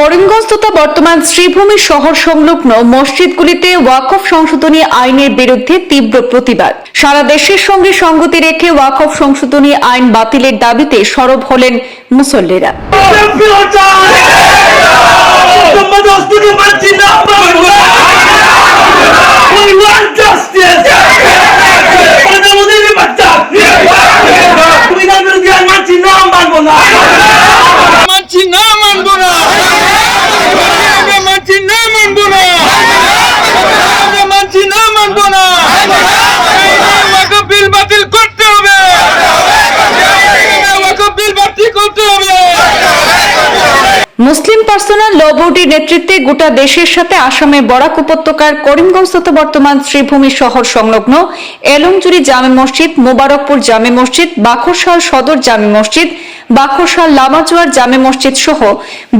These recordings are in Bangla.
করিমগঞ্জ তথা বর্তমান শ্রীভূমি শহর সংলগ্ন মসজিদগুলিতে ওয়াকফ সংশোধনী আইনের বিরুদ্ধে তীব্র প্রতিবাদ সারা দেশের সঙ্গে সঙ্গতি রেখে ওয়াকফ সংশোধনী আইন বাতিলের দাবিতে সরব হলেন মুসল্লিরা We want justice! প্রধানমন্ত্রী বাচ্চা তুমি না বিরোধী আর মানছি না মানবো না মানছি না মানবো না আমরা মানছি না মানবো না আমরা মানছি না মানবো না ওয়াকফ বিল বাতিল করতে হবে ওয়াকফ বিল বাতিল করতে হবে মুসলিম পার্সোনাল ল বোর্ডের নেতৃত্বে গোটা দেশের সাথে আসামে বরাক উপত্যকার করিমগঞ্জ তথা বর্তমান শ্রীভূমি শহর সংলগ্ন এলমজুরি জামে মসজিদ, মোবারকপুর জামে মসজিদ, বাখরশাল সদর জামে মসজিদ, বাখরশাল লামাজুয়ার জামে মসজিদ সহ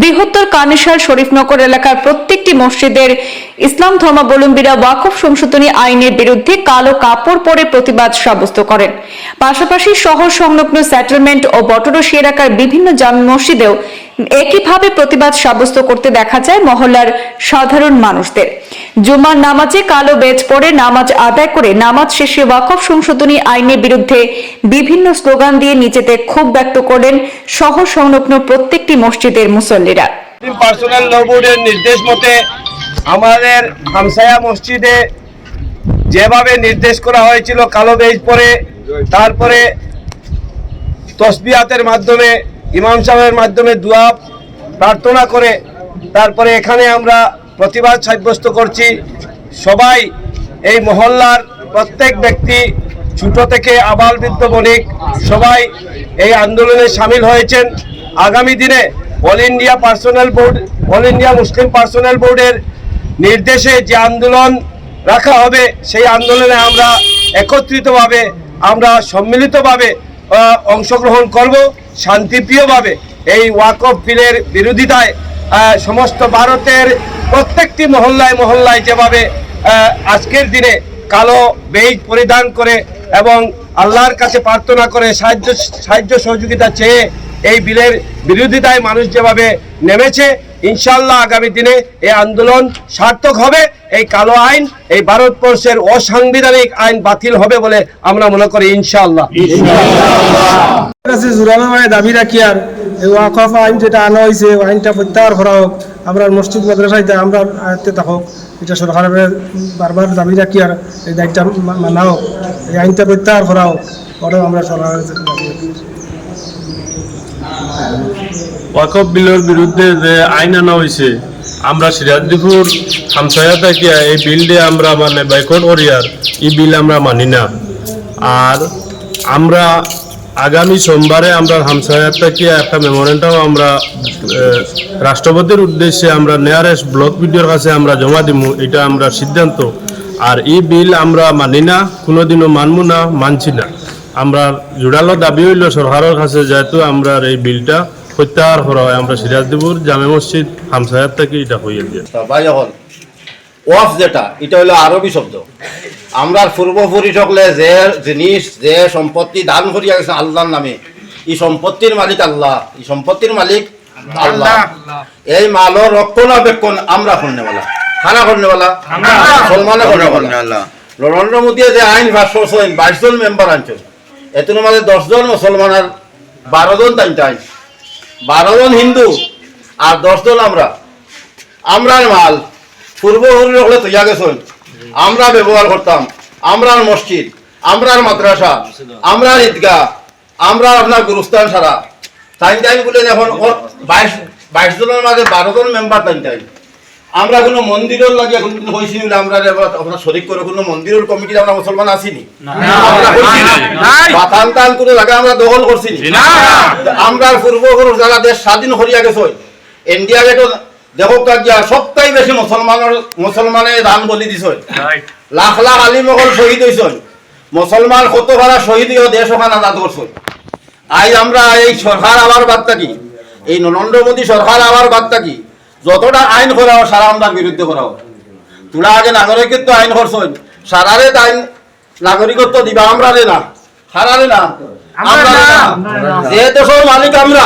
বৃহত্তর কানেশাল শরীফনগর এলাকার প্রত্যেকটি মসজিদের ইসলাম ধর্মাবলম্বীরা ওয়াকফ সংশোধনী আইনের বিরুদ্ধে কালো কাপড় পরে প্রতিবাদ সাব্যস্ত করেন। পাশাপাশি শহর সংলগ্ন সেটেলমেন্ট ও বটরসি এলাকার বিভিন্ন জামে মসজিদেও একইভাবে প্রতিবাদ সাব্যস্ত করতে দেখা যায় মহল্লার সাধারণ মানুষদের। জুমার নামাজে কালো বেজ পরে নামাজ আদায় করে নামাজ শেষে ওয়াকফ সংশোধনী আইনের বিরুদ্ধে বিভিন্ন স্লোগান দিয়ে নিজেদের ক্ষোভ ব্যক্ত করেন সহ সংলগ্ন প্রত্যেকটি মসজিদের মুসল্লিরা। পার্সোনাল ল বোর্ডের নির্দেশ মতে আমাদের হামসায়া মসজিদে যেভাবে নির্দেশ করা হয়েছিল কালো বেজ পরে, তারপরে তসবিয়াতের মাধ্যমে ইমাম সাহেবের মাধ্যমে দোয়া প্রার্থনা করে, তারপরে এখানে আমরা প্রতিবাদ সাব্যস্ত করছি। সবাই এই মহল্লার প্রত্যেক ব্যক্তি, ছোট থেকে আবাল বৃদ্ধ বণিক, সবাই এই আন্দোলনে সামিল হয়েছেন। আগামী দিনে all India personal board, all India Muslim personal বোর্ডের নির্দেশে যে আন্দোলন রাখা হবে, সেই আন্দোলনে আমরা একত্রিতভাবে, আমরা সম্মিলিতভাবে অংশগ্রহণ করব শান্তিপ্রিয়ভাবে। এই ওয়াকফ বিলের বিরোধিতায় সমস্ত ভারতের প্রত্যেকটি মহল্লায় মহল্লায় যেভাবে আজকের দিনে কালো বেজ পরিধান করে এবং আল্লাহর কাছে প্রার্থনা করে সাহায্য সাহায্য সহযোগিতা চেয়ে এই বিলের বিরোধিতায় মানুষ যেভাবে নেমেছে ইনশাল্লাহ আগামী দিনে এই আন্দোলন সার্থক হবে। এই কালো আইন এই ভারতবর্ষের অসাংবিধানিক আইন বাতিল হবে বলে আমরা মনে করি ইনশাল্লাহ দাবি রাখি আর এই ওয়াকফ আইন যেটা আনা হয়েছে আইনটা প্রত্যাহার করা হোক আমরা মসজিদ মাদ্রাসায় আমরা আয়ত্তে থাকুক এটা সরকারের বারবার দাবি রাখি আর এই দায়িত্বটা মা- মানা হোক এই আইনটা প্রত্যাহার করা হোক ওটাও আমরা সরকারের দাবি রাখি। ওয়াকফ বিলের বিরুদ্ধে যে আইন আনা হয়েছে আমরা সিরাজদিপুর হামসায়া থাকিয়া এই বিলটি আমরা মানে বাইকট করিয়ার এই বিল আমরা মানি না। আর আমরা আগামী সোমবারে আমরা হামসায়া থাকিয়া একটা মেমোরেন্টাম আমরা রাষ্ট্রপতির উদ্দেশ্যে আমরা নিয়ারেস্ট ব্লক ভিডিওর কাছে আমরা জমা দিব এটা আমরা সিদ্ধান্ত। আর এই বিল আমরা মানি না, কোনোদিনও মানবো না, মানছি না। আমরা জোরালো দাবি হইল সরকারের কাছে যেহেতু আমরা এই বিলটা প্রত্যাহার করা হয়। আমরা সিরাজদেবুর জামে মসজিদ হামসায়াত থেকে এটা হইয়া দিয়ে। ভাই হল ওয়াফ যেটা এটা হলো আরবি শব্দ। আমরা পূর্বপুরী সকলে যে জিনিস যে সম্পত্তি দান করিয়া গেছে আল্লাহর নামে এই সম্পত্তির মালিক আল্লাহ এই সম্পত্তির মালিক আল্লাহ। এই মালর রক্ষণাবেক্ষণ আমরা করনেওয়ালা খানা করনেওয়ালা মুসলমানে করনেওয়ালা। নরেন্দ্র মোদী যে আইন ভাষ করছেন বাইশ জন মেম্বার আনছেন। এতন মাঝে দশজন মুসলমান আর বারো জন তাইনটা আইন বারো জন হিন্দু আর দশজন আমরা। আমরার মাল পূর্বপুরী হলে তৈয়া গেছেন। আমরা ব্যবহার করতাম। আমরার মসজিদ, আমরার মাদ্রাসা, আমরার ঈদগাহ আমরা আপনার গুরুস্থান সারা। টাইম টাইম বলে এখন বাইশ বাইশ জনের মাঝে বারো জন মেম্বার টাইম টাইম আমরা কোনো মন্দিরের লাগে এখন কিন্তু হয়েছি আমরা আপনার শরিক করে কোনো মন্দিরের কমিটি আমরা মুসলমান আসিনি। আমরা। বাতান টান কোনো জায়গা আমরা দখল করছি নি। আমরা পূর্বপুরুষ যারা দেশ স্বাধীন হরিয়া গেছে ইন্ডিয়া গেটও দেখো কাজিয়া সবটাই বেশি মুসলমানের মুসলমানে দান বলি দিছ লাখ লাখ আলিম অকল শহীদ হয়েছ মুসলমান কত ভাড়া শহীদ হয়ে দেশ ওখানে আজাদ করছে আজ আমরা এই সরকার আবার বার্তা কি এই নরেন্দ্র মোদী সরকার আবার বার্তা কি যতটা আইন করা সারা আমরা বিরুদ্ধে করা তোরা আগে নাগরিকত্ব আইন করছেন সারারে আইন নাগরিকত্ব দিবা আমরা রে না সারারে না। আমরা রে না। যে দেশের মালিক আমরা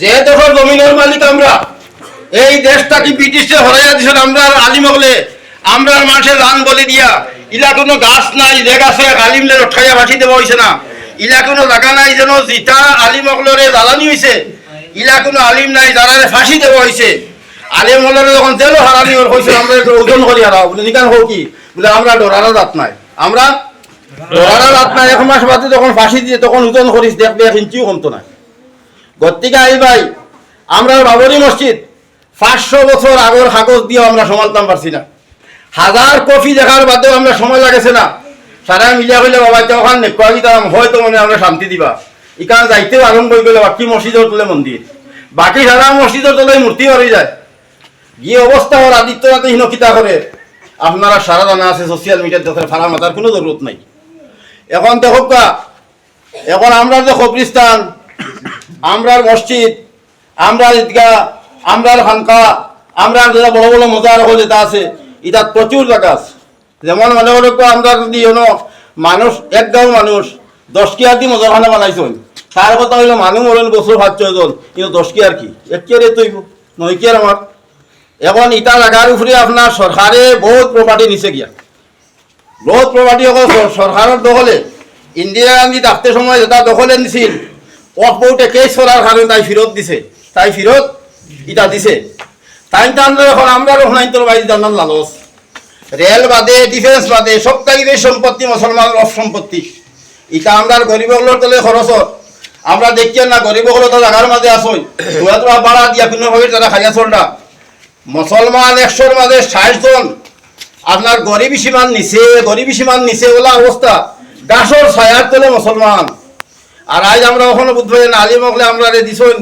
যে দেশের জমিনের মালিক আমরা এই দেশটা কি ব্রিটিশে হরাইয়া দিছেন আমরা আলিম হলে? আমরা মানুষের রান বলে দিয়া ইলা কোনো গাছ নাই লেগ আছে আলিমলে রঠাইয়া ভাসি দেওয়া হয়েছে না। ইলা কোনো জায়গা নাই যেন জিতা আলিম হলরে জ্বালানি হয়েছে ইলা কোনো আলিম নাই যারা ফাঁসি দেওয়া হয়েছে আলিম হলরে যখন জেলো হারানি হয়েছে আমরা একটু ওজন করি হারাও বলে নিকান হোক কি? বলে, আমরা ডরারও দাঁত নাই। আমরা? ডরারও দাঁত নাই এক মাস বাদে যখন ফাঁসি দিয়ে তখন ওজন করিস দেখবে এক ইঞ্চিও কমতো না গত্তিকা আই ভাই, আমরা বাবরি মসজিদ, পাঁচশো বছর আগের কাগজ দিয়ে আমরা সমালতাম পারছি না। হাজার কপি দেখার বাদেও আমরা সময় লাগেছে না। সারা মিলিয়া হইলে বাবা, এটা ওখান নেকুয়া গিতাম হয়তো মনে আমরা শান্তি দিবা। ইকান যাইতেও আরম্ভ করে গেলে বাকি মসজিদের তোলে মন্দির। বাকি সারা মসজিদের তোলে মূর্তি হয়ে যায়। গিয়ে অবস্থা ওর আদিত্য রাতে হীনকিতা করে আপনারা সারা জানা আছে সোশ্যাল মিডিয়ার দেখে ফারা মাতার কোনো জরুরত নাই। এখন দেখো কা, এখন আমরা যে কবরিস্তান আমরার মসজিদ আমরার ঈদগাহ আমরার খানকা আমরার যেটা বড় বড় মজার হল যেটা আছে এটা প্রচুর জায়গা আছে। যেমন মনে হলো আমরা যদি মানুষ এক মানুষ দশ কি আর দি মজারখানা তার কথা হইল মানুষ মরেন বছর ভাত ছয়জন কিন্তু দশ কি আর কি? এক কি আর তৈব নয় কি আর আমার এখন ইটা জায়গার উপরে আপনার সরকারে বহুত প্রপার্টি নিছে গিয়া বহুত প্রপার্টি অকল সরকারের দখলে। ইন্দিরা গান্ধী থাকতে সময় যেটা দখলে নিছিল। ওক বউটে কেস করার কারণে তাই ফেরত দিছে। তাই ফেরত ইটা দিছে। তাই তাহলে এখন আমরা রহনাইন্তর বাইরে জানার লালস রেল বাদে, ডিফেন্স বাদে সব সম্পত্তি মুসলমানের অফ সম্পত্তি ইটা আমরা গরিবগুলোর তলে খরচ আমরা দেখি না গরিবগুলো তো জায়গার মাঝে আসই তোরা তোরা বাড়া দিয়া কোনোভাবে তারা খাইয়া চলটা মুসলমান একশোর মাঝে ষাট জন। আপনার গরিব সীমান নিচে, গরিব সীমান নিচে ওলা অবস্থা। গাছর ছায়ার তোলে মুসলমান। আর আজ আমরা ওখানে বুঝবেন আলিম হলে আমরা রে দিছুন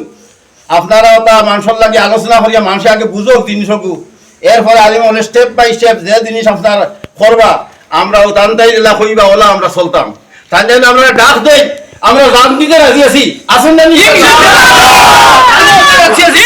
আপনারা ওটা মানুষের লাগে আলোচনা করিয়া মানুষের আগে বুঝুক জিনিসকু এরপরে আলিম হলে স্টেপ বাই স্টেপ যে জিনিস আপনার করবা আমরা ও দিলা কইবা ওলা আমরা চলতাম। তাই আমরা ডাক দেই আমরা রাজনীতিতে রাজি আছি আসুন না নি? রাজি আছি?